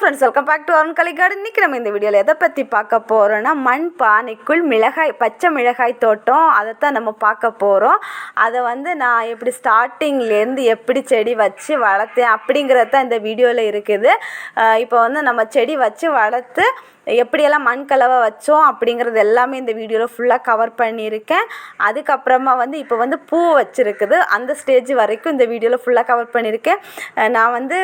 Friends welcome back to Arun கலிகாடு இன்றைக்கி நம்ம இந்த வீடியோவில் எதை பற்றி பார்க்க போகிறோன்னா மண் பானைக்குள் மிளகாய் பச்சை மிளகாய் தோட்டம். அதைத்தான் நம்ம பார்க்க போகிறோம் அதை வந்து நான் எப்படி ஸ்டார்டிங்லேருந்து எப்படி செடி வச்சு வளர்த்தேன் அப்படிங்கிறது தான் இந்த வீடியோவில் இருக்குது. இப்போ வந்து நம்ம செடி வச்சு வளர்த்து எப்படியெல்லாம் மண் கலவை வச்சோம் அப்படிங்கிறது எல்லாமே இந்த வீடியோவில் ஃபுல்லாக கவர் பண்ணியிருக்கேன். அதுக்கப்புறமா வந்து இப்போ வந்து பூ வச்சுருக்குது. அந்த ஸ்டேஜ் வரைக்கும் இந்த வீடியோவில் ஃபுல்லாக கவர் பண்ணியிருக்கேன். நான் வந்து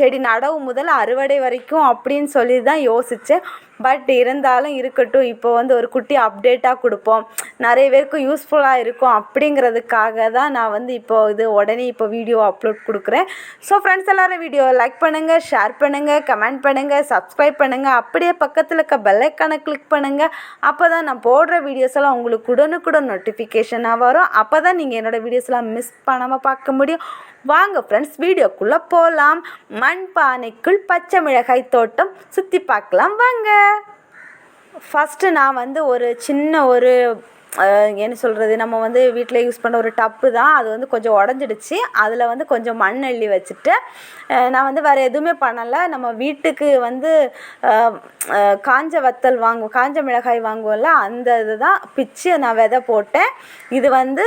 செடி நடவு முதல் அறுவடை வரைக்கும் அப்படின்னு சொல்லி தான் யோசித்தேன் பட் இருந்தாலும் இருக்கட்டும் இப்போ வந்து ஒரு குட்டி அப்டேட்டாக கொடுப்போம். நிறைய பேருக்கு யூஸ்ஃபுல்லாக இருக்கும். அப்படிங்கிறதுக்காக தான் நான் வந்து இப்போ இது உடனே இப்போ வீடியோ அப்லோட் கொடுக்குறேன். ஸோ ஃப்ரெண்ட்ஸ் எல்லோரும் வீடியோ லைக் பண்ணுங்கள் ஷேர் பண்ணுங்கள் கமெண்ட் பண்ணுங்கள் சப்ஸ்கிரைப் பண்ணுங்கள் அப்படியே பக்கத்தில் இருக்க பெல்லைக்கானை கிளிக் பண்ணுங்கள் அப்போ தான் நான் போடுற வீடியோஸ் எல்லாம் உங்களுக்கு உடனுக்குடன் நோட்டிஃபிகேஷனாக வரும். அப்போ தான் நீங்கள் என்னோடய வீடியோஸ்லாம் மிஸ் பண்ணாமல் பார்க்க முடியும். வாங்க ஃப்ரெண்ட்ஸ் வீடியோக்குள்ளே போகலாம் மண் பானைக்குள் பச்சை மிளகாய் தோட்டம் சுற்றி பார்க்கலாம். வாங்க. ஃபஸ்ட்டு நான் வந்து ஒரு சின்ன ஒரு என்ன சொல்கிறது நம்ம வந்து வீட்டில் யூஸ் பண்ண ஒரு டப்பு தான். அது வந்து கொஞ்சம் உடஞ்சிடுச்சு. அதில் வந்து கொஞ்சம் மண் அள்ளி வச்சுட்டு நான் வந்து வேறு எதுவுமே பண்ணலை. நம்ம வீட்டுக்கு வந்து காஞ்ச வத்தல் வாங்குவோம் காஞ்ச மிளகாய் வாங்குவோம்ல அந்த இது தான். பிச்சு நான் விதை போட்டேன். இது வந்து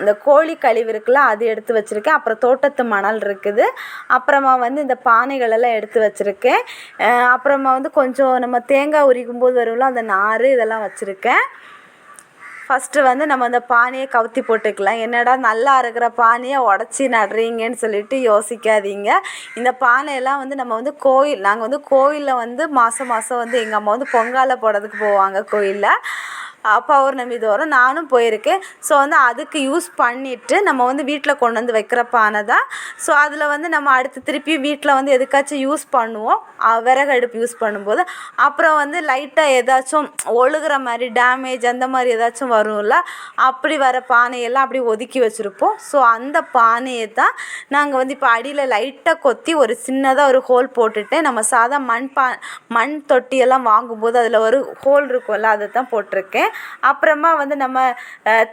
இந்த கோழி கழிவு இருக்குல்ல அது எடுத்து வச்சுருக்கேன். அப்புறம் தோட்டத்து மணல் இருக்குது. அப்புறமா வந்து இந்த பானைகளெல்லாம் எடுத்து வச்சுருக்கேன். அப்புறமா வந்து கொஞ்சம் நம்ம தேங்காய் உரிக்கும் போது வரும்ல அந்த நார் இதெல்லாம் வச்சுருக்கேன். ஃபஸ்ட்டு வந்து நம்ம அந்த பானையை கவுத்தி போட்டுக்கலாம். என்னடா நல்லா இருக்கிற பானையை உடச்சி நடுறீங்கன்னு சொல்லிட்டு யோசிக்காதீங்க. இந்த பானையெல்லாம் வந்து நம்ம வந்து கோயில் நாங்கள் வந்து கோயிலில் வந்து மாதம் மாதம் வந்து எங்கள் அம்மா வந்து பொங்கால போடுறதுக்கு போவாங்க கோயிலில். பௌர்ணமி தோறும் நானும் போயிருக்கேன். ஸோ வந்து அதுக்கு யூஸ் பண்ணிவிட்டு நம்ம வந்து வீட்டில் கொண்டு வந்து வைக்கிற பானை தான் ஸோ அதில் வந்து நம்ம அடுத்து திருப்பி வீட்டில் வந்து எதுக்காச்சும் யூஸ் பண்ணுவோம். விறகு அடுப்பு யூஸ் பண்ணும்போது. அப்புறம் வந்து லைட்டாக ஏதாச்சும் ஒழுகுற மாதிரி டேமேஜ் அந்த மாதிரி ஏதாச்சும் வரும்ல. அப்படி வர பானையெல்லாம் அப்படி ஒதுக்கி வச்சுருப்போம். ஸோ அந்த பானையை தான் நாங்கள் வந்து இப்போ அடியில் லைட்டாக கொத்தி ஒரு சின்னதாக ஒரு ஹோல் போட்டுட்டு நம்ம சாதா மண் பா மண் தொட்டியெல்லாம் வாங்கும்போது அதில் ஒரு ஹோல் இருக்கும்ல அதை தான் போட்டிருக்கேன். அப்புறமா வந்து நம்ம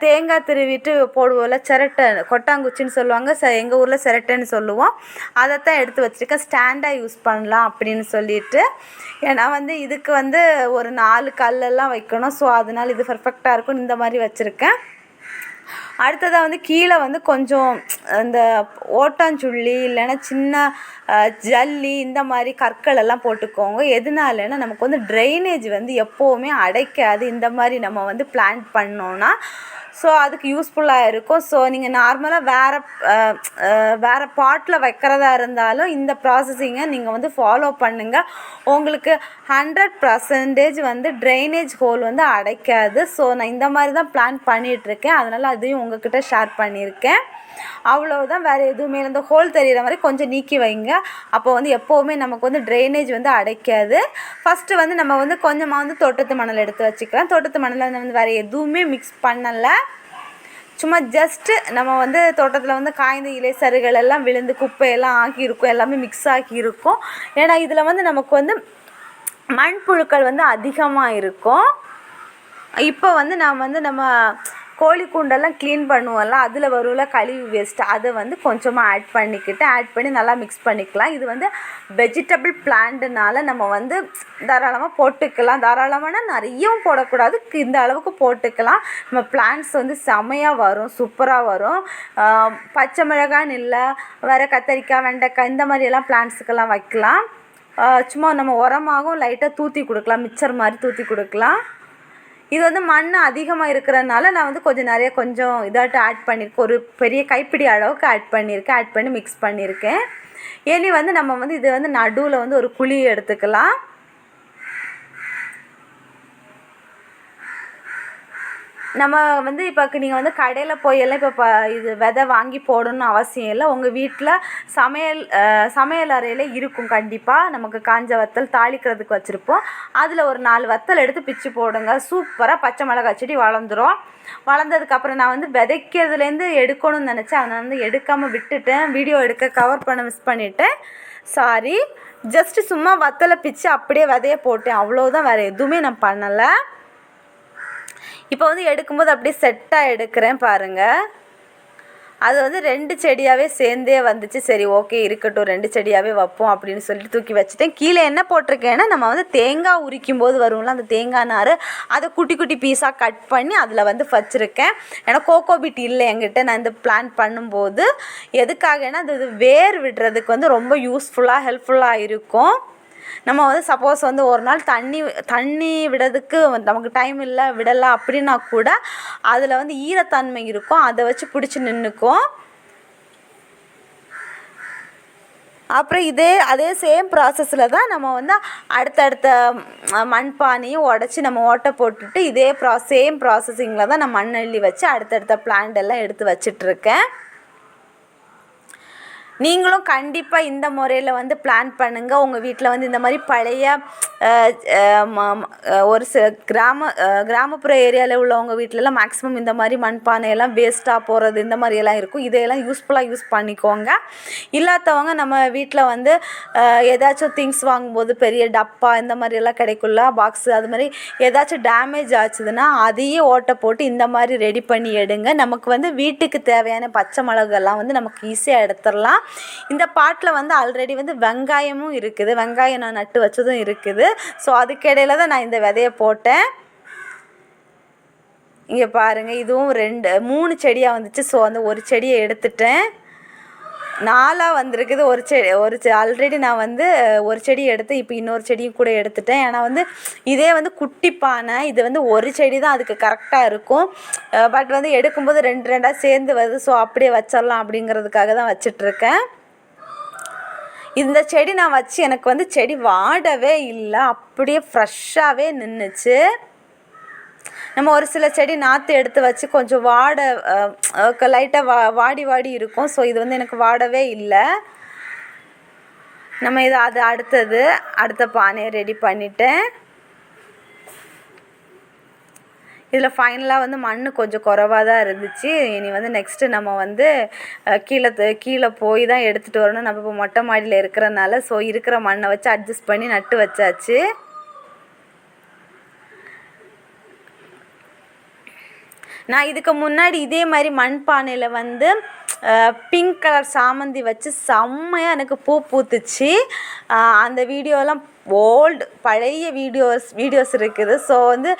தேங்காய் திருவிட்டு போடுவோம்ல சிரட்டை கொட்டாங்குச்சின்னு சொல்லுவாங்க. ச எங்கள் ஊரில் சிரட்டைன்னு சொல்லுவோம். அதைத்தான் எடுத்து வச்சுருக்கேன். ஸ்டாண்டாக யூஸ் பண்ணலாம் அப்படின்னு சொல்லிட்டு. ஏன்னா வந்து இதுக்கு வந்து ஒரு நாலு கல்லெல்லாம் வைக்கணும். ஸோ அதனால் இது பர்ஃபெக்டாக இருக்கும். இந்த மாதிரி வச்சுருக்கேன். அடுத்ததாக வந்து கீழே வந்து கொஞ்சம் இந்த ஓட்டாஞ்சுள்ளி இல்லைன்னா சின்ன ஜல்லி இந்த மாதிரி கற்கள் எல்லாம் போட்டுக்கோங்க. எதனாலன்னா நமக்கு வந்து ட்ரைனேஜ் வந்து எப்போவுமே அடைக்காது. இந்த மாதிரி நம்ம வந்து பிளான் பண்ணோன்னா ஸோ அதுக்கு யூஸ்ஃபுல்லாக இருக்கும். ஸோ நீங்கள் நார்மலாக வேறு வேறு பாட்டில் வைக்கிறதா இருந்தாலும் இந்த ப்ராசஸிங்கை நீங்கள் வந்து ஃபாலோ பண்ணுங்கள் உங்களுக்கு ஹண்ட்ரட் பர்சன்டேஜ் வந்து ட்ரைனேஜ் ஹோல் வந்து அடைக்காது. ஸோ நான் இந்த மாதிரி தான் பிளான் பண்ணிகிட்ருக்கேன் அதனால் அதையும் உங்ககிட்ட ஷேர் பண்ணியிருக்கேன். அவ்வளோதான் வேறு எதுவுமே இந்த ஹோல் தெரியிற மாதிரி கொஞ்சம் நீக்கி வைங்க. அப்போ வந்து எப்போவுமே நமக்கு வந்து ட்ரைனேஜ் வந்து அடைக்காது. ஃபஸ்ட்டு வந்து நம்ம வந்து கொஞ்சமாக வந்து தோட்டத்து மணல் எடுத்து வச்சுக்கலாம். தோட்டத்து மணலில் வந்து வேறு எதுவுமே மிக்ஸ் பண்ணலை. சும்மா ஜஸ்ட்டு நம்ம வந்து தோட்டத்தில் வந்து காய்ந்த இலை சருகள் எல்லாம் விழுந்து குப்பையெல்லாம் ஆக்கியிருக்கும் எல்லாமே மிக்ஸ் ஆகியிருக்கும். ஏன்னா இதில் வந்து நமக்கு வந்து மண்புழுக்கள் வந்து அதிகமாக இருக்கும். இப்போ வந்து நான் வந்து நம்ம கோழி கூண்டெல்லாம் க்ளீன் பண்ணுவோம்ல அதில் வரும்ல கழிவு வேஸ்ட் அதை வந்து கொஞ்சமாக ஆட் பண்ணிக்கிட்டு ஆட் பண்ணி நல்லா மிக்ஸ் பண்ணிக்கலாம். இது வந்து வெஜிடபிள் பிளான்ட்னால நம்ம வந்து தாராளமாக போட்டுக்கலாம். தாராளமானா நிறையவும் போடக்கூடாது. இந்த அளவுக்கு போட்டுக்கலாம். நம்ம பிளான்ட்ஸ் வந்து செமையாக வரும் சூப்பராக வரும். பச்சை மிளகான்னு இல்லை வேறு கத்தரிக்காய் வெண்டைக்காய் இந்த மாதிரியெல்லாம் பிளான்ட்ஸுக்கெல்லாம் வைக்கலாம். சும்மா நம்ம உரமாகவும் லைட்டாக தூத்தி கொடுக்கலாம். மிக்சர் மாதிரி தூத்தி கொடுக்கலாம். இது வந்து மண் அதிகமாக இருக்கிறனால நான் வந்து கொஞ்சம் நிறைய கொஞ்சம் இதாட்டு ஆட் பண்ணியிருக்கேன் ஒரு பெரிய கைப்பிடி அளவுக்கு ஆட் பண்ணியிருக்கேன் ஆட் பண்ணி மிக்ஸ் பண்ணியிருக்கேன் இனி வந்து நம்ம வந்து இது வந்து நடுவில் வந்து ஒரு குழி எடுத்துக்கலாம். நம்ம வந்து இப்போ நீங்கள் வந்து கடையில் போய் எல்லாம் இப்போ ப இது விதை வாங்கி போடணும்னு அவசியம் இல்லை. உங்கள் வீட்டில் சமையல் சமையல் அறையில் இருக்கும் கண்டிப்பாக நமக்கு காஞ்ச வத்தல் தாளிக்கிறதுக்கு வச்சுருப்போம். அதில் ஒரு நாலு வத்தல் எடுத்து பிச்சு போடுங்க. சூப்பராக பச்சை மிளகாய் செடி வளர்ந்துரும். வளர்ந்ததுக்கப்புறம் நான் வந்து விதைக்கிறதுலேருந்து எடுக்கணும்னு நினச்சேன். அதனால் வந்து எடுக்காமல் விட்டுட்டேன். வீடியோ எடுக்க கவர் பண்ண மிஸ் பண்ணிவிட்டேன் சாரி ஜஸ்ட்டு சும்மா வத்தலை பிச்சு அப்படியே விதைய போட்டேன். அவ்வளோதான் வேறு எதுவுமே நான் பண்ணலை. இப்போ வந்து எடுக்கும்போது அப்படியே செட்டாக எடுக்கிறேன் பாருங்கள் அது வந்து ரெண்டு செடியாகவே சேர்ந்தே வந்துச்சு. சரி ஓகே இருக்கட்டும் ரெண்டு செடியாகவே வைப்போம் அப்படின்னு சொல்லிட்டு தூக்கி வச்சுட்டேன். கீழே என்ன போட்டிருக்கேன்னா நம்ம வந்து தேங்காய் உரிக்கும் போது வரும்ல அந்த தேங்காய் நார் அதை குட்டி குட்டி பீஸாக கட் பண்ணி அதில் வந்து வச்சுருக்கேன். ஏன்னா கோகோ பிட் இல்லை என்கிட்ட. நான் இந்த பிளான் பண்ணும்போது எதுக்காகனா அது இது வேர் விடுறதுக்கு வந்து ரொம்ப யூஸ்ஃபுல்லாக ஹெல்ப்ஃபுல்லாக இருக்கும். நம்ம வந்து சப்போஸ் வந்து ஒரு நாள் தண்ணி தண்ணி விடுறதுக்கு நமக்கு டைம் இல்லை விடலை அப்படின்னா கூட அதில் வந்து ஈரத்தன்மை இருக்கும். அதை வச்சு பிடிச்சி நின்றுக்கும் அப்புறம் இதே அதே சேம் ப்ராசஸில் தான் நம்ம வந்து அடுத்தடுத்த மண்பானையும் உடச்சி நம்ம ஓட்டை போட்டுட்டு இதே ப்ரா சேம் ப்ராசஸிங்கில் தான் நான் மண் அள்ளி வச்சு அடுத்தடுத்த பிளான்ட் எல்லாம் எடுத்து வச்சிட்ருக்கேன் நீங்களும் கண்டிப்பாக இந்த முறையில் வந்து பிளான் பண்ணுங்கள் உங்கள் வீட்டில் வந்து இந்த மாதிரி பழைய ஒரு சில கிராம கிராமப்புற ஏரியாவில் உள்ளவங்க வீட்டிலலாம் மேக்ஸிமம் இந்த மாதிரி மண்பானையெல்லாம் வேஸ்ட்டாக போகிறது இந்த மாதிரியெல்லாம் இருக்கும். இதையெல்லாம் யூஸ்ஃபுல்லாக யூஸ் பண்ணிக்கோங்க. இல்லாதவங்க நம்ம வீட்டில் வந்து ஏதாச்சும் திங்ஸ் வாங்கும்போது பெரிய டப்பா இந்த மாதிரியெல்லாம் கிடைக்கும்ல பாக்ஸு அது மாதிரி ஏதாச்சும் டேமேஜ் ஆச்சுதுன்னா அதையே ஓட்டை போட்டு இந்த மாதிரி ரெடி பண்ணி எடுங்க. நமக்கு வந்து வீட்டுக்கு தேவையான பச்சை மிளகெல்லாம் வந்து நமக்கு ஈஸியாக எடுத்துடலாம். இந்த பாட்டில் வந்து ஆல்ரெடி வந்து வெங்காயமும் இருக்குது. வெங்காயம் நான் நட்டு வச்சதும் இருக்குது. ஸோ அதுக்கிடையில் தான் நான் இந்த விதையை போட்டேன். இங்கே பாருங்கள் இதுவும் ரெண்டு மூணு செடியாக வந்துச்சு. ஸோ அந்த ஒரு செடியை எடுத்துட்டேன். நாலாக வந்திருக்குது. ஒரு செடி ஒரு செ ஆல்ரெடி நான் வந்து ஒரு செடி எடுத்து இப்போ இன்னொரு செடியும் கூட எடுத்துட்டேன். ஏன்னா வந்து இதே வந்து குட்டி பானை. இது வந்து ஒரு செடி தான் அதுக்கு கரெக்டாக இருக்கும். Uh, பட் வந்து எடுக்கும்போது ரெண்டு ரெண்டாக சேர்ந்து வருது. ஸோ அப்படியே வச்சிடலாம் அப்படிங்கிறதுக்காக தான் வச்சிட்ருக்கேன் இந்த செடி நான் வச்சு எனக்கு வந்து செடி வாடவே இல்லை. அப்படியே ஃப்ரெஷ்ஷாகவே நின்றுச்சு நம்ம ஒரு சில செடி நாற்று எடுத்து வச்சு கொஞ்சம் வாட லைட்டாக வா வாடி வாடி இருக்கும். ஸோ இது வந்து எனக்கு வாடவே இல்லை. நம்ம இதை அது அடுத்தது அடுத்த பானையை ரெடி பண்ணிட்டேன். இதில் ஃபைனலாக வந்து மண் கொஞ்சம் குறைவாக தான் இருந்துச்சு. இனி வந்து நெக்ஸ்ட்டு நம்ம வந்து கீழே கீழே போய் தான் எடுத்துகிட்டு வரணும். நம்ம இப்போ மொட்டை மாடியில் இருக்கிறனால ஸோ இருக்கிற மண்ணை வச்சு அட்ஜஸ்ட் பண்ணி நட்டு வச்சாச்சு. நான் இதுக்கு முன்னாடி இதே மாதிரி மண்பானையில் வந்து பிங்க் கலர் சாமந்தி வச்சு செம்மையாக எனக்கு பூ பூத்துச்சு. அந்த வீடியோலாம் ஓல்டு பழைய வீடியோஸ் வீடியோஸ் இருக்குது. ஸோ வந்து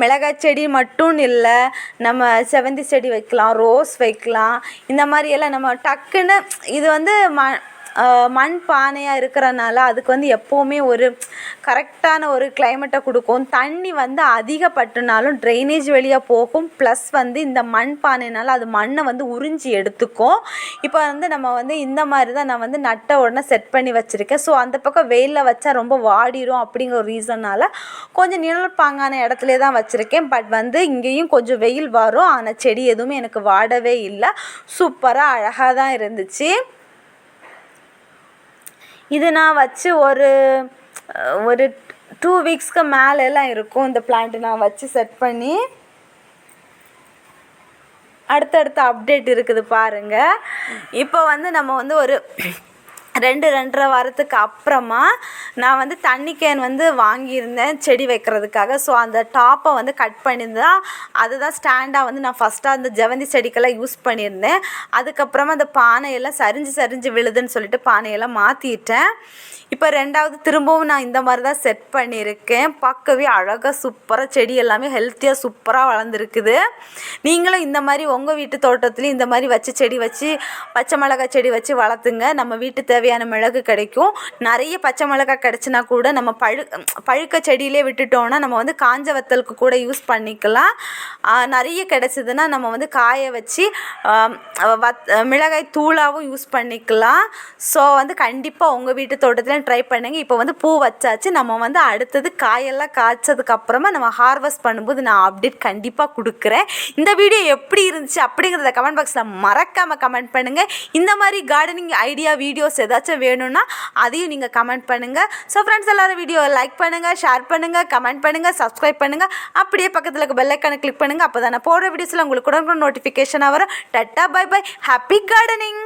மிளகாய் செடி மட்டும் இல்லை நம்ம செவந்தி செடி வைக்கலாம் ரோஸ் வைக்கலாம். இந்த மாதிரி எல்லாம் நம்ம டக்குன்னு இது வந்து ம மண் பானையாக இருக்கிறனால அதுக்கு வந்து எப்போவுமே ஒரு கரெக்டான ஒரு கிளைமேட்டை கொடுக்கும். தண்ணி வந்து அதிகப்பட்டுனாலும் ட்ரைனேஜ் வழியாக போகும். ப்ளஸ் வந்து இந்த மண் பானைனால அது மண்ணை வந்து உறிஞ்சி எடுத்துக்கும். இப்போ வந்து நம்ம வந்து இந்த மாதிரி தான் நான் வந்து நட்ட உடனே செட் பண்ணி வச்சுருக்கேன். ஸோ அந்த பக்கம் வெயிலில் வச்சா ரொம்ப வாடிரும் அப்படிங்கிற ஒரு ரீசனால் கொஞ்சம் நிழல் பாங்கான இடத்துல தான் வச்சுருக்கேன். பட் வந்து இங்கேயும் கொஞ்சம் வெயில் வரும். ஆனால் செடி எதுவுமே எனக்கு வாடவே இல்லை. சூப்பராக அழகாக தான் இருந்துச்சு. இது நான் வச்சு ஒரு ஒரு டூ வீக்ஸ்க்கு மேலெல்லாம் இருக்கும் இந்த பிளான்ட்டு நான் வச்சு செட் பண்ணி. அடுத்தடுத்த அப்டேட் இருக்குது பாருங்கள் இப்போ வந்து நம்ம வந்து ஒரு ரெண்டு ரெண்டரை வாரத்துக்கு அப்புறமா நான் வந்து தண்ணி கேன் வந்து வாங்கியிருந்தேன் செடி வைக்கிறதுக்காக. ஸோ அந்த டாப்பை வந்து கட் பண்ணியிருந்தா அதுதான் ஸ்டாண்டாக வந்து நான் ஃபஸ்ட்டாக அந்த ஜெவந்தி செடிக்கெல்லாம் யூஸ் பண்ணியிருந்தேன். அதுக்கப்புறமா அந்த பானையெல்லாம் சரிஞ்சு சரிஞ்சு விழுதுன்னு சொல்லிட்டு பானையெல்லாம் மாற்றிட்டேன் இப்போ ரெண்டாவது திரும்பவும் நான் இந்த மாதிரி தான் செட் பண்ணியிருக்கேன். பார்க்கவே அழகாக சூப்பராக செடி எல்லாமே ஹெல்த்தியாக சூப்பராக வளர்ந்துருக்குது. நீங்களும் இந்த மாதிரி உங்கள் வீட்டு தோட்டத்துலேயும் இந்த மாதிரி வச்சு செடி வச்சு பச்சை மிளகாய் செடி வச்சு வளர்த்துங்க. நம்ம வீட்டு தேவையான மிளகு கிடைக்கும். நிறைய பச்சை மிளகாய் கிடச்சினா கூட நம்ம பழு பழுக்க செடியிலே விட்டுட்டோம்னா நம்ம வந்து காஞ்ச வத்தலுக்கு கூட யூஸ் பண்ணிக்கலாம். நிறைய கிடச்சிதுன்னா நம்ம வந்து காய வச்சு வத் மிளகாய் தூளாகவும் யூஸ் பண்ணிக்கலாம். ஸோ வந்து கண்டிப்பாக உங்கள் வீட்டு தோட்டத்தில் ட்ரை பண்ணுங்கள் இப்போ வந்து பூ வச்சாச்சு. நம்ம வந்து அடுத்தது காயெல்லாம் காய்ச்சதுக்கு அப்புறமா நம்ம ஹார்வெஸ்ட் பண்ணும்போது நான் அப்டேட் கண்டிப்பாக கொடுக்குறேன். இந்த வீடியோ எப்படி இருந்துச்சு அப்படிங்கிறத கமெண்ட் பாக்ஸில் மறக்காமல் கமெண்ட் பண்ணுங்கள் இந்த மாதிரி கார்டனிங் ஐடியா வீடியோஸ் ஏதாச்சும் வேணும்னா அதையும் நீங்கள் கமெண்ட் பண்ணுங்கள் ஸோ ஃப்ரெண்ட்ஸ் எல்லோரும் வீடியோ லைக் பண்ணுங்கள் ஷேர் பண்ணுங்கள் கமெண்ட் பண்ணுங்கள் சப்ஸ்கிரைப் பண்ணுங்கள் அப்படியே பக்கத்தில் இருக்க பெல் கிளிக் பண்ணுங்கள் அப்போ தான் நான் போடுற வீடியோஸில் உங்களுக்கு உடனே நோட்டிஃபிகேஷனாக வரும். Tata bye bye happy gardening